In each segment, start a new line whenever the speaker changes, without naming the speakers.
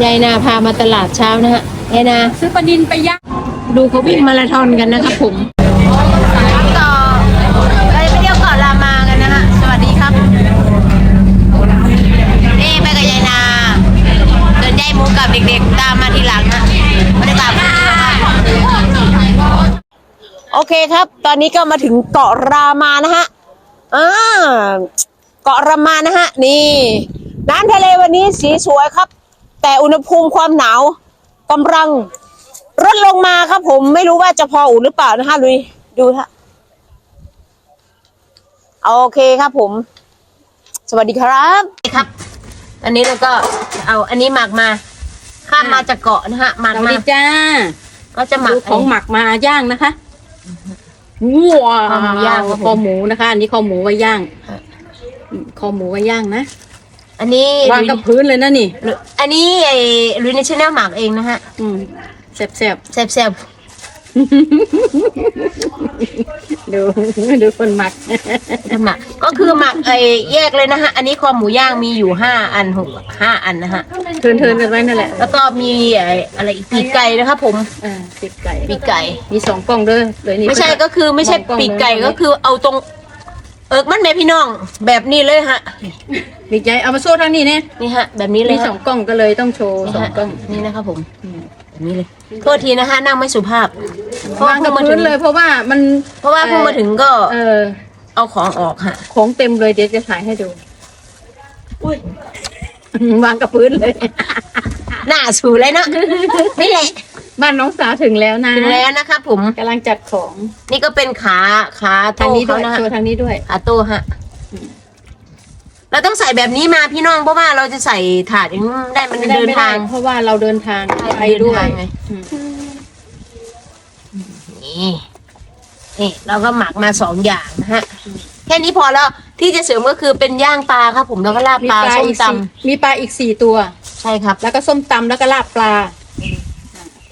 ยายนาพามาตลาดเช้านะฮะยายนา
ซื้อปลานินไปย่าง
ดูเขาวิ่งมาราธอนกันนะครับผมต่อไปไปเที่ยวเกาะรามากันนะฮะสวัสดีครับนี่ไปกับยายนาเดินยายหมูกับเด็กๆตามมาทีหลังฮะบรรยากาศมันดีมากโอเคครับ ตอนนี้ก็มาถึงเกาะรามานะฮะอ่าเกาะรามานะฮะนี่น้ำทะเลวันนี้สีสวยครับ แต่อุณหภูมิความหนาวกำลังลดลงมาครับผมไม่รู้ว่าจะพออุ่นหรือเปล่านะฮะลุยดูฮะโอเคครับผม สวัสดีครับครับ อันนี้เราก็เอาอันนี้หมักมา ข้ามมาจากเกาะนะฮะหมัก
สวัส
มา
ดีจ้า
ก็จะหมัก
ดูของหมักมาย่างนะคะว้า
คอหมูย่างครับผม
คอหมูนะคะ อันนี้คอหมูไว้ย่างอืมคอหมูไว้ย่างนะ
อันนี้
วางกับพื้นเลยนะนี่
อันนี้ไอ้ลุยในชแนลหมักเองนะฮะ
อืมแซ่บ
แซ่บ
ๆดูดูคนหมัก
ๆหมักก็คือหมักไอ้แยกเลยนะฮะ อันนี้คอหมูย่างมีอยู่ห้าอันหกห้าอันนะฮะ
เทินเทินๆกันไว้นั่นแหละ
แล้วก็มีไอ้อะไรอีกปีกไก่นะครับผม
อ่าติดไก่
ปีกไก่
มีสองกล่องเด้อเลยนี่
ไม่ใช่ก็คือไม่ใช่
สองกล่อง
ปีกไก่
เลย
ก็คือเอาตรง เอิกมันแม่พี่น้อง แบบนี้เลยฮะ
ดีใจเอามาโซ่ทางนี้เนี่ย
นี่ฮะ แบบนี้เลย
มี
ฮะ
สองกล่องก็เลยต้องโชว์
นี่
สอง
ฮะ
กล่อง
นี่นะครับผมแบบนี้เลยโทษทีนะฮะนั่งไม่สุภาพเพราะ
วา
ว่างเพิ่
กับ
งมา
พื้
ถึ
น
ง
เลยเพราะว่ามัน
เพราะว่าเพิ่งมาถึงก็
เออ
เอาของออกฮะ
ของเต็มเลยเดี๋ยวจะถ่ายให้ดูวางกับพื้นเลย
หน้าสูเลยเนาะนี่แหละ
บ้านน้องสาวถึงแล้วนะ
ถึงแล้วนะครับผม
กำลังจัดของ
นี่ก็เป็นขาขาโต้
ทางนี้ด้
เขา
วย
นะฮะ
โชว์ทางนี้ด้วย
ขาโต้ฮะเราต้องใส่แบบนี้มาพี่น้องเพราะว่าเราจะใส่ถาดอย่างนี้ได้มันเดินทาง
เพราะว่าเราเดินทางไปด้วย
เดินทางไง
อืม
นี่นี่เราก็หมักมาสองอย่างนะฮะแค่นี้พอแล้วที่จะเสริมก็คือเป็นย่างปลาครับผมแล้วก็ลาบ
มี
ปลา
ปลา
ส้ม
อีก
ต
สี่มีปลาอีกสี่ตัวำ
ใช่ครับ
แล้วก็ส้มตำแล้วก็ลาบปลาอ่าโอ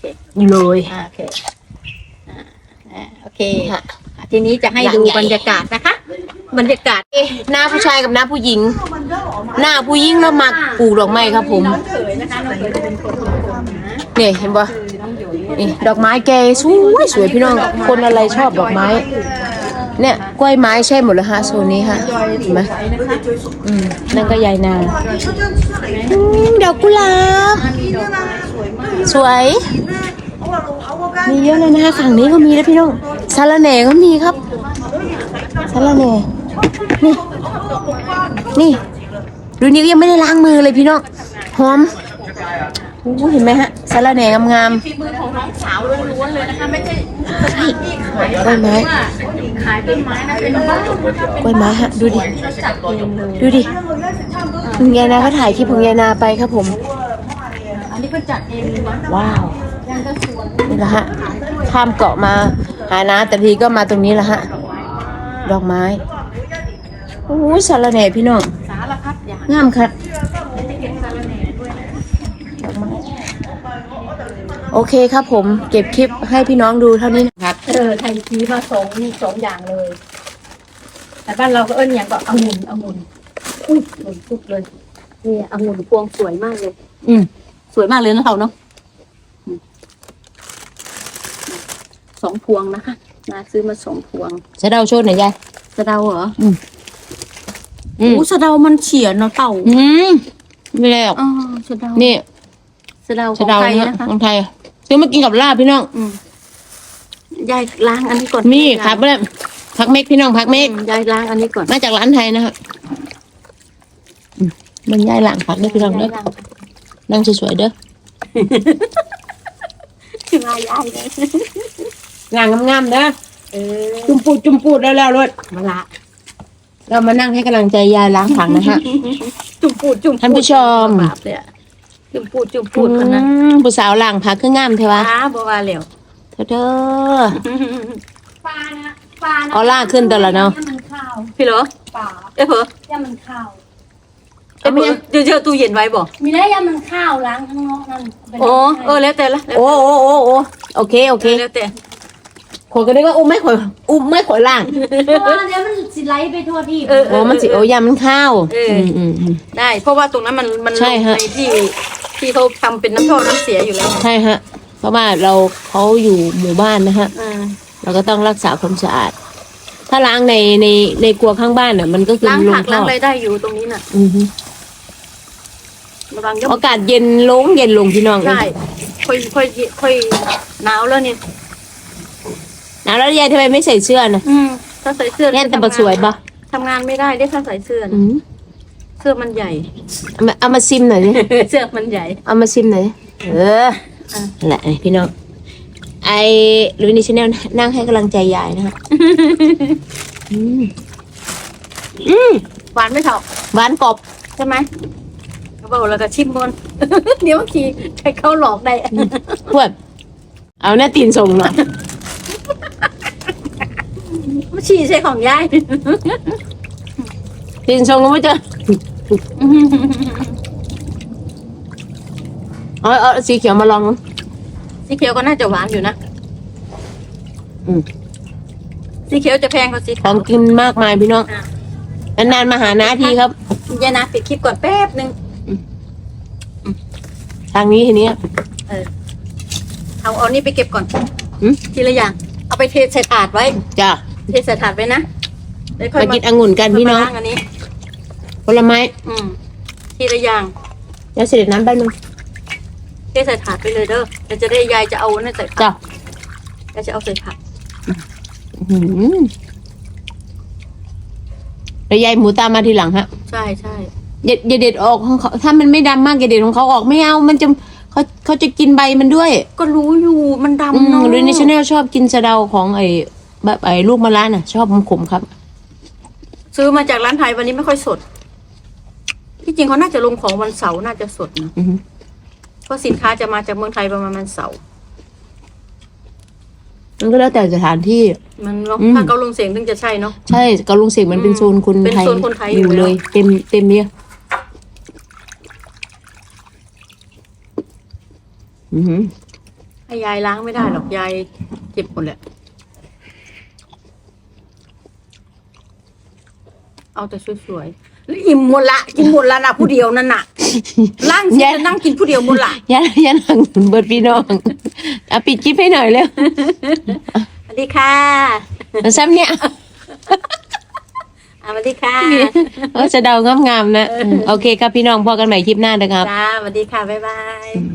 เค
เลย
อ่าโอเคอ่าอ่าโอเค
ค่ะ
ทีนี้จะให้
อย่าง
ดู
ใหญ่
บรรยากาศนะคะ บรรยากาศ
เอ๊ะหน้าผู้ชายกับหน้าผู้หญิง หน้าผู้หญิงแล้วหมักปลูกดอกไม้ครับผม
น้องเขยนะคะน้องเขยจะเป็นคนคนนะ
นี่เห็นปะนี่ดอกไม้แกสวยสวยพี่น้อง คนอะไรชอบดอกไม้ เนี่ยกล้วยไม้ใช่หมดเลยฮะโซนนี้ฮะเห็นไหมอืมนั่นก็ยายนาอืมดอกกุหลาบสวยมีเยอะเลยนะคะฝั่งนี้ก็มีนะพี่น้องซาลาเน่ก็มีครับซาลาเน่นี่นี่ดูนี่ก็ยังไม่ได้ล้างมือเลยพี่น้องหอม โอ้โหเห็นไหมฮะสาระแหน่งาม
ฝีมือของน้องสาวล้วนๆเลยนะคะไม่ใช่
ๆใช่กล้วยไม้
ขายต้นไม้นะเป็นบ้าน
กล้วยไม้ฮะดูดิ ดูดิคุณยายนาเขาถ่ายคลิปของยายนาไปครับผม
อันนี้เพิ่นจัดเองเลยนะ
ว้าว
ย่างก็สวน
นี่แหละฮะข้ามเกาะมาหานาแต่ทีก็มาตรงนี้แหละฮะดอกไม้โอ้ยสาระแหน่พี่น้อง
สารพัดอย่าง
งามครับ โอเคครับผมเก็บคลิปให้พี่น้องดูเท่านี้นะครับ
เออไทยทีมาสองสองอย่างเลย แต่บ้านเราก็เอิ้นอย่างก็องุ่นองุ่นอุ้ยหล่นปุ๊บเลยนี่องุ่นพวงสวยมากเลย
อืม
สวยมากเลยนะเขาเนาะอืมสองพวงนะคะนาซื้อมาสองพวง
จะเดาโชดหน่อยยาย
สะเดาเหรอ
อืมอืม
โอ้สะเดามันเฉียนเนาะเต่า
อืมไม่ได้หรอก
อ๋อสะเดา
นี่
สะเดาข
จะ
อง
เดา
ไทย
นะ
นะคะ
ของไทย ซื้อมากินกับลาบพี่น้อง
อืมยายล้างอันนี้ก่อน
มีครับเพื่อนพักเมกพี่น้องพักเม
อื
ก
มยายล้างอันนี้ก่อน
มาจากร้านไทยนะครับอืมมันย่ายหลังพักเด้อพี่น้องเด้อนั่งสวยๆเด้อ
คือมายายเลย
หลังงามๆเด้อ
เออ
จุ่มปูดจุ่มปูดแล้วแล้วรถ
มาละ
เรามานั่งให้กำลังใจยายล้างผักนะฮะ
จุ่มปูดจุ่มปูด
ท่านผู้ชม
บาปเลยอะ จุ่มปูดจุ่มปูดกันนะ
อืมผู้สาวหลังผักคืองามเทวะ
ป้าบัวาเหลว
เธอเด้อ
ปลานะปลานะ
ออร่าขึ้นตลอดเนาะ
ย่มันข้าว
พี่เหรอ
ปลา
เอ้ยเหรอย่
มันข้าว
เอ้ยเดี๋ยวเจอตู้เย็นไว้บ่
มีได้ย่ามันข้าวล้างข้างนอกนั่นเป็น
โอ้เออแล้วแต่ละแล้ว
โอ้โอ้โอ้โอ้โอเคโอเค
แต่แล้วแต่
ขอยก็ได้ว่าอุ้มไม่ขอยอุ้มไม่ขอยล่าง
เพราะว่าเดี๋ยวมันสิไหลไปทั่วที่
เออ
โอ้มันสิโอ้ยามันข้าว
เอออื
มอืมอืม
ได้ เพราะว่าตรงนั้นมันมัน
ใช่
ลง
ฮะ
ในที่ ที่เขาทำเป็นน้ำท่อน้ำเสียอยู่แล้ว
ใช่ฮะ เพราะว่าเราเขาอยู่หมู่บ้านนะฮะ
อ่า
เราก็ต้องรักษาความสะอาด ถ้าล้างในในในครัวข้างบ้านเนี่ยมันก็คือ
ล้าง
ล
ผั
ง
ก
ท่
ล้าง
อ
อะไรได้อยู่ตรงนี้น่ะ
อือฮึ
ระวังยก
อากาศเย็นลงเย็นลงพี่น้อง
ใช่ค่อยค่อยค่อยหนาวแล้วเนี่ย
หนาวแล้วยายทำไมไม่ใส่เสื้อนะ
อืมถ้าใส่เสื้อ
แน่นแต่บสวยปะ
ทำงานไม่ได้ได้ถ้าใส่เสื้อ
อื
นะ
ม
เสื้อมันใหญ่
เอามาเอามาซิมหน่อยดิ
เสื้อมันใหญ่
เอามาซิมหน่อยดิเออ
อะ
นั่นแหละพี่น้องไอลุยนี่ชาแนลนั่งให้กำลังใจยายนะฮะอืมอืม
หวานไม่เท่า
หวานกรอบ
ใช่ไหมเขาบอกแล้วก็ชิมบน เดี๋ยวบางทีใครเข้าหลอกได้
พวดเอาหน้าตีนส่งหน่อย
ไม่ฉี่ใช่ของยาย
ตีนส่งก็ไม่เจอ เอาเอาสีเขียวมาลอง
สีเขียวก็น่าจะหวานอยู่นะ
อืม
สีเขียวจะแพงกว่าสี
ข
ขา
อ
ว
งกินมากมายพี่น้อง
อะ
นานๆมาหาน้าทีครับ
ยายนะปิดคลิปก่อนแป๊บนึง
ทางนี้ทีนี้
เออเอาเอานี่ไปเก็บก่อน
อืม
ทีละอย่าง เอาไปเทใส่ถาดไว้
จ้ะ
เทใส่ถาดไว้นะแล้วค่อย
มา
มา
กินองุ่นกันพี่น้อง
ค่ยมาล้างอันนี้
ผลไม้
อืมทีละอย่าง
แล้วเสด็จน้ำแป๊บนึง
เทใส่ถาดไปเลยเด้อเดี๋ยวจะได้ยายจะเอานั่นใส่ผั
จ้ะ
กยายจะเอาใส่ผัก
อื้อหือแล้วยายหมูตามมาทีหลังฮะ
ใช่ใช่
อย่าอย่าเด็ดออกของเขาถ้ามันไม่ดำมากอย่าเด็ดของเขาออกไม่เอา มันจะเขาเขาจะกินใบมันด้วย
ก็รู้อยู่มัน
อื
ดำ
ม
เนาะ
ดูในชาแนลชอบกินสะเดาของไอ้แบบไอ้ลูกมะระน่ะ ชอบมันขมครับ
ซื้อมาจากร้านไทยวันนี้ไม่ค่อยสด ที่จริงเขาน่าจะลงของวันเสาร์น่าจะสดนะ
อือหือ
เพราะสินค้าจะมาจากเมืองไทยประมาณวันเสาร์
มันก็แล้วแต่สถานที่
มันเนาะ
อืม
ถ้าเขาลงเสียงถึงจะใช่เนาะ
ใช่เกาลุงเสกมันเป็น
อืม
โซนคน
เป็น
ไทย
โซนคนไทย
อ
อยู่
ยู่
แล้ว
เลยเต็มเต็มเนี่ยอือหือ
ให้ยายล้างไม่ได้หรอกยายเจ็บหมดแหละ เอาแต่สวยๆแล้ว อิ่มหมดละกินหมดละนะผู้เดียวนั่นน่ะล้างเสร็จแล้วนั่งกินผู้เดียวหมดละ
ยันยันหลังหนุนเบิดพี่น้องเอาปิดคลิปให้หน่อยเร็ว
สวัสดีค่ะ
ซ้ำเนี่ย
อะสวัสดีค่ะ
เออจะเดางามๆนะ โอเคครับพี่น้องพอกันใหม่คลิปหน้านะครับ
จ้าสวัสดีค่ะ บ๊ายบาย
อืม